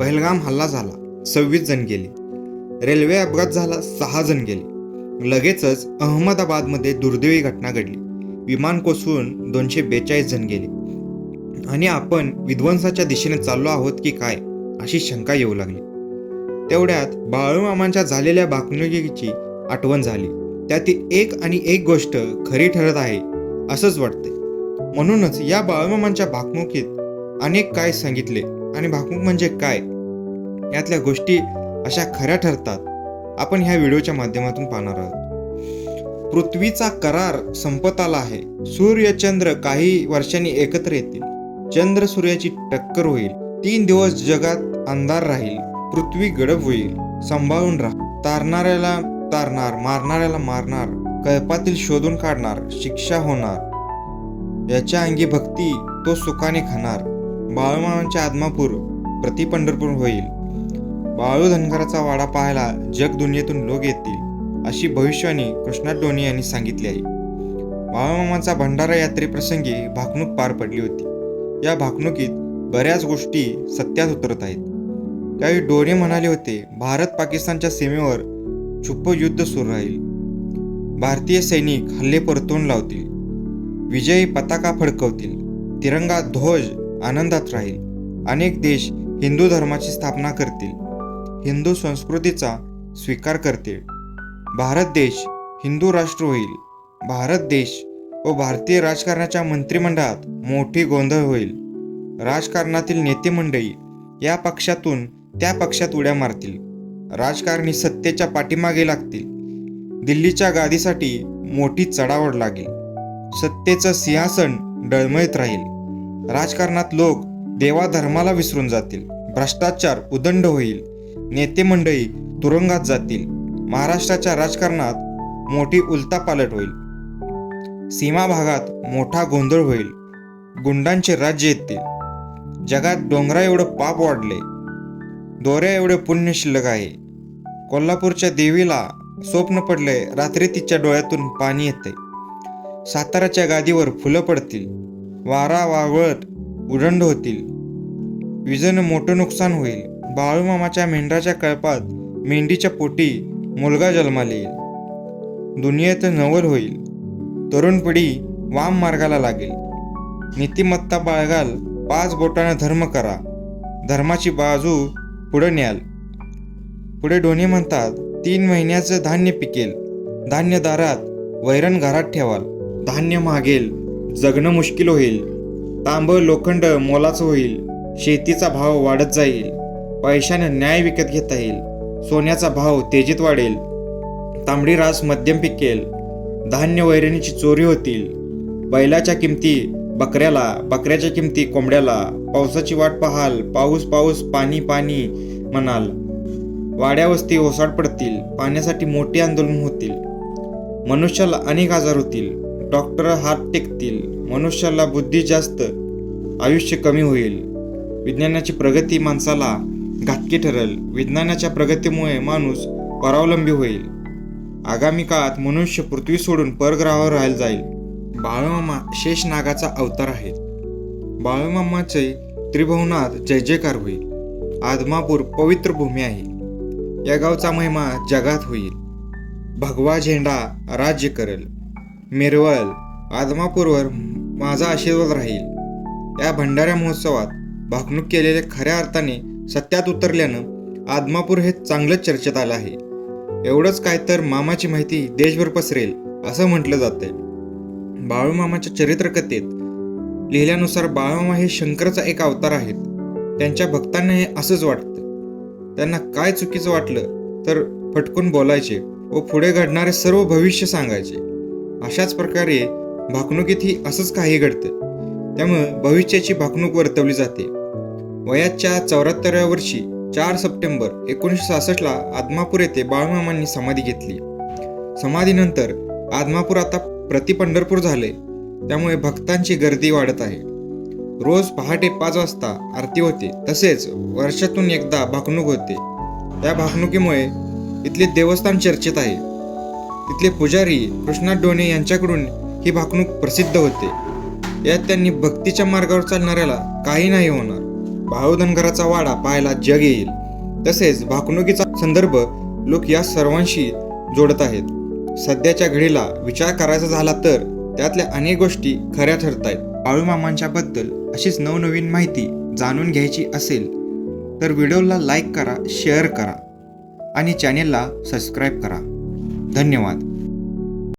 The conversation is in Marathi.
पहलगाम हल्ला झाला सव्वीस जण गेले. रेल्वे अपघात झाला सहा जण गेले. लगेचच अहमदाबादमध्ये दुर्दैवी घटना घडली. विमान कोसळून दोनशे बेचाळीस जण गेले. आणि आपण विध्वंसाच्या दिशेने चाललो आहोत की काय अशी शंका येऊ लागली. तेवढ्यात बाळूमामांच्या झालेल्या बाकणुकीची आठवण झाली. त्यातील एक आणि एक गोष्ट खरी ठरत आहे असंच वाटते म्हणूनच या बाळूमामांच्या भाकणुकीत अनेक काय सांगितले आणि भाकणूक म्हणजे काय? यातल्या गोष्टी अशा खऱ्या ठरतात. आपण ह्या व्हिडिओच्या माध्यमातून पाहणार आहोत. पृथ्वीचा करार संपत आला आहे. सूर्य चंद्र काही वर्षांनी एकत्र येतील. चंद्र सूर्याची टक्कर होईल. तीन दिवस जगात अंधार राहील. पृथ्वी गडप होईल. सांभाळून राहा. तारणाऱ्याला तारणार मारणाऱ्याला मारणार कळपातील शोधून काढणार शिक्षा होणार. याच्या अंगी भक्ती तो सुखाने खाणार. बाळूमामांच्या आत्मापूर प्रति पंढरपूर होईल. बाळू धनगराचा वाडा पाहायला जग दुनियेतून लोक येतील अशी भविष्यवाणी कृष्णा डोनी यांनी सांगितली आहे. बाळूमामांचा भंडारा यात्रेप्रसंगी भाकणूक पार पडली होती. या भाकणुकीत बऱ्याच गोष्टी सत्यात उतरत आहेत. त्यावेळी डोणे म्हणाले होते भारत पाकिस्तानच्या सीमेवर छुप्प युद्ध सुरू राहील. भारतीय सैनिक हल्ले परतून लावतील. विजयी पताका फडकवतील. तिरंगा ध्वज आनंदात राहील. अनेक देश हिंदू धर्माची स्थापना करतील. हिंदू संस्कृतीचा स्वीकार करतील. भारत देश हिंदू राष्ट्र होईल. भारत देश व भारतीय राजकारणाच्या मंत्रिमंडळात मोठी गोंधळ होईल. राजकारणातील नेते मंडळी या पक्षातून त्या पक्षात उड्या मारतील. राजकारणी सत्तेच्या पाठीमागे लागतील. दिल्लीच्या गादीसाठी मोठी चढावड लागेल. सत्तेचं सिंहासन डळमळीत राहील. राजकारणात लोक देवा धर्माला विसरून जातील. भ्रष्टाचार उदंड होईल. नेते मंडळी तुरुंगात जातील. महाराष्ट्राच्या राजकारणात मोठी उलतापालट होईल. सीमा भागात मोठा गोंधळ होईल. गुंडांचे राज्य येतील. जगात डोंगरा एवढं पाप वाढले. दोऱ्या एवढे पुण्य शिल्लक आहे. कोल्हापूरच्या देवीला स्वप्न पडले रात्री तिच्या डोळ्यातून पाणी येते. साताराच्या गादीवर फुलं पडतील. वारा वावळत उडंड होतील. विजेनं मोठं नुकसान होईल. बाळूमामाच्या मेंढराच्या कळपात मेंढीच्या पोटी मुलगा जन्माला येईल. दुनियेत नवल होईल. तरुण पिढी वाम मार्गाला लागेल. नीतिमत्ता बाळगाल पाच बोटानं धर्म करा. धर्माची बाजू पुढे न्याल. पुढे डोणे म्हणतात तीन महिन्याचं धान्य पिकेल. धान्य दारात वैरण घरात ठेवाल. धान्य मागेल जगणं मुश्किल होईल. तांब लोखंड मोलाचं होईल. शेतीचा भाव वाढत जाईल. पैशानं न्याय विकत घेता येईल. सोन्याचा भाव तेजीत वाढेल. तांबडी रास मध्यम पिकेल. धान्य वैरणीची चोरी होतील. बैलाच्या किमती बकऱ्याला बकऱ्याच्या किमती कोंबड्याला पावसाची वाट पाहाल पाऊस पाऊस पाणी पाणी म्हणाल. वाड्यावस्ती ओसाड पडतील. पाण्यासाठी मोठे आंदोलन होतील. मनुष्याला अनेक आजार होतील. डॉक्टर हात टेकतील. मनुष्याला बुद्धी जास्त आयुष्य कमी होईल. विज्ञानाची प्रगती माणसाला घातकी ठरेल. विज्ञानाच्या प्रगतीमुळे माणूस परावलंबी होईल. आगामी काळात मनुष्य पृथ्वी सोडून परग्रहावर राहायला जाईल. बाळूमामा शेष नागाचा अवतार आहे बाळूमामाचे त्रिभुवनात जय जयकार होईल. आदमापूर पवित्र भूमी आहे. या गावचा महिमा जगात होईल. भगवा झेंडा राज्य करेल. मिरवळ आदमापूरवर माझा आशीर्वाद राहील. या भंडाऱ्या महोत्सवात भाकणूक केलेले खऱ्या अर्थाने सत्यात उतरल्यानं आदमापूर हे चांगलंच चर्चेत आलं आहे. एवढंच काय तर मामाची माहिती देशभर पसरेल असं म्हटलं जातंय. बाळूमामाच्या चरित्रकथेत लिहिल्यानुसार बाळूमामा हे शंकरचा एक अवतार आहेत. त्यांच्या भक्तांना हे असंच वाटतं. त्यांना काय चुकीचं वाटलं तर फटकून बोलायचे व पुढे घडणारे सर्व भविष्य सांगायचे. अशाच प्रकारे भाकणुकीतही असंच काही घडतं. त्यामुळं भविष्याची भाकणूक वर्तवली जाते. वयाच्या चौऱ्याहत्तराव्या वर्षी चार सप्टेंबर एकोणीसशे सहासष्टला आदमापूर येथे बाळमामांनी समाधी घेतली. समाधीनंतर आदमापूर आता प्रति पंढरपूर झाले त्यामुळे भक्तांची गर्दी वाढत आहे. रोज पहाटे पाच वाजता आरती होते. तसेच वर्षातून एकदा भाकणूक होते. त्या भाकणुकीमुळे इथले देवस्थान चर्चेत आहे. तिथले पुजारी कृष्णा डोणे यांच्याकडून ही भाकणूक प्रसिद्ध होते. यात त्यांनी भक्तीच्या मार्गावर चालणाऱ्याला काही नाही होणार. भावधनगराचा वाडा पाहायला जग येईल. तसेच भाकणुकीचा संदर्भ लोक या सर्वांशी जोडत आहेत. सध्याच्या घडीला विचार करायचा झाला तर त्यातल्या अनेक गोष्टी खऱ्या ठरत आहेत बाळूमामांच्या बद्दल अशीच नवनवीन माहिती जाणून घ्यायची असेल तर व्हिडिओला लाईक करा शेअर करा आणि चॅनेलला सबस्क्राईब करा. धन्यवाद.